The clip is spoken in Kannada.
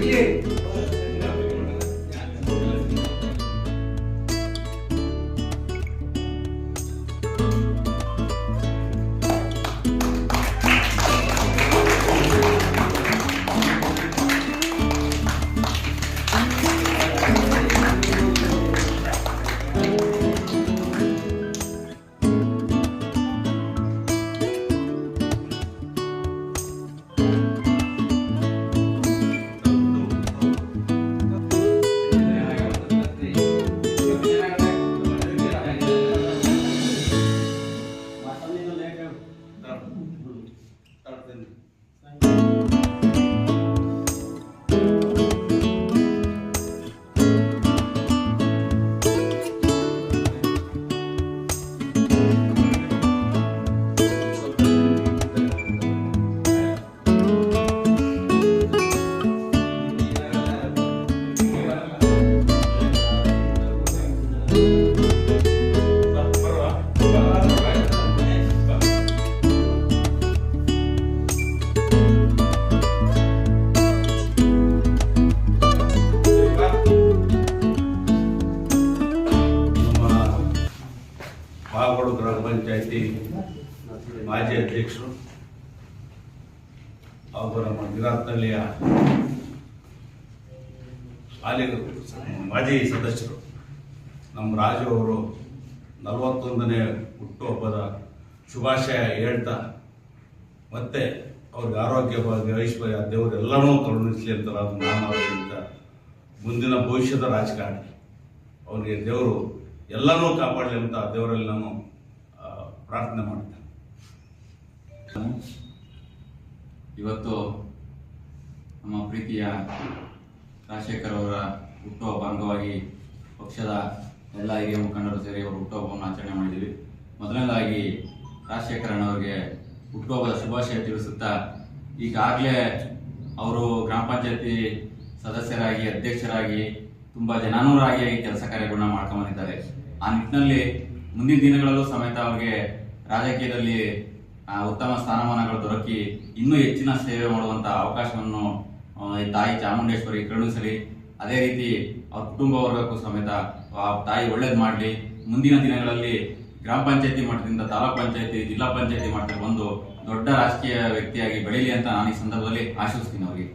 bien. ನಮ್ಮ ಪಂಚಾಯತಿ ಮಾಜಿ ಅಧ್ಯಕ್ಷರು ಹಾಗೂ ನಮ್ಮ ಗುಜರಾತ್ನಲ್ಲಿಯ ಹಾಲಿ ಮಾಜಿ ಸದಸ್ಯರು, ನಮ್ಮ ರಾಜು ಅವರು ನಲವತ್ತೊಂದನೇ ಹುಟ್ಟುಹಬ್ಬದ ಶುಭಾಶಯ ಹೇಳ್ತಾ ಮತ್ತೆ ಅವ್ರಿಗೆ ಆರೋಗ್ಯ ಭಾಗ್ಯ ಐಶ್ವರ್ಯ ದೇವರೆಲ್ಲರೂ ಕರುಣಿಸಲಿ ಅಂತ ನಾನು ಅವರಿಂದ ಮುಂದಿನ ಭವಿಷ್ಯದ ರಾಜಕಾರಣಿ. ಅವನಿಗೆ ದೇವರು ಎಲ್ಲನೂ ಕಾಪಾಡಲಿ ಅಂತ ದೇವರಲ್ಲಿ ನಾನು ಪ್ರಾರ್ಥನೆ ಮಾಡ್ತೇನೆ ಇವತ್ತು ನಮ್ಮ ಪ್ರೀತಿಯ ರಾಜಶೇಖರ್ ಅವರ ಹುಟ್ಟುಹಬ್ಬ ಅಂಗವಾಗಿ ಪಕ್ಷದ ಎಲ್ಲ ಹಿರಿಯ ಮುಖಂಡರು ಸೇರಿ ಅವರು ಹುಟ್ಟುಹಬ್ಬವನ್ನು ಆಚರಣೆ ಮಾಡಿದ್ದೀವಿ ಮೊದಲನೇದಾಗಿ ರಾಜಶೇಖರನ್ ಅವರಿಗೆ ಹುಟ್ಟುಹಬ್ಬದ ಶುಭಾಶಯ ತಿಳಿಸುತ್ತಾ ಈಗಾಗಲೇ ಅವರು ಗ್ರಾಮ ಪಂಚಾಯತಿ ಸದಸ್ಯರಾಗಿ, ಅಧ್ಯಕ್ಷರಾಗಿ, ತುಂಬಾ ಜನಾನುರಾಗಿಯಾಗಿ ಕೆಲಸ ಕಾರ್ಯಗಳನ್ನ ಮಾಡ್ಕೊಂಡ್ಬಂದಿದ್ದಾರೆ ಆ ನಿಟ್ಟಿನಲ್ಲಿ ಮುಂದಿನ ದಿನಗಳಲ್ಲೂ ಸಮೇತ ಅವರಿಗೆ ರಾಜಕೀಯದಲ್ಲಿ ಉತ್ತಮ ಸ್ಥಾನಮಾನಗಳು ದೊರಕಿ ಇನ್ನೂ ಹೆಚ್ಚಿನ ಸೇವೆ ಮಾಡುವಂತ ಅವಕಾಶವನ್ನು ತಾಯಿ ಚಾಮುಂಡೇಶ್ವರಿ ಕರುಣಿಸಲಿ ಅದೇ ರೀತಿ ಅವ್ರ ಕುಟುಂಬ ವರ್ಗಕ್ಕೂ ಸಮೇತ ತಾಯಿ ಒಳ್ಳೇದು ಮಾಡಲಿ. ಮುಂದಿನ ದಿನಗಳಲ್ಲಿ ಗ್ರಾಮ ಪಂಚಾಯತಿ ಮಟ್ಟದಿಂದ ತಾಲೂಕ್ ಪಂಚಾಯತಿ, ಜಿಲ್ಲಾ ಪಂಚಾಯತಿ ಮಟ್ಟಕ್ಕೆ ಬಂದು ದೊಡ್ಡ ರಾಜಕೀಯ ವ್ಯಕ್ತಿಯಾಗಿ ಬೆಳೀಲಿ ಅಂತ ನಾನು ಈ ಸಂದರ್ಭದಲ್ಲಿ ಆಶಿಸ್ತೀನಿ ಅವರಿಗೆ.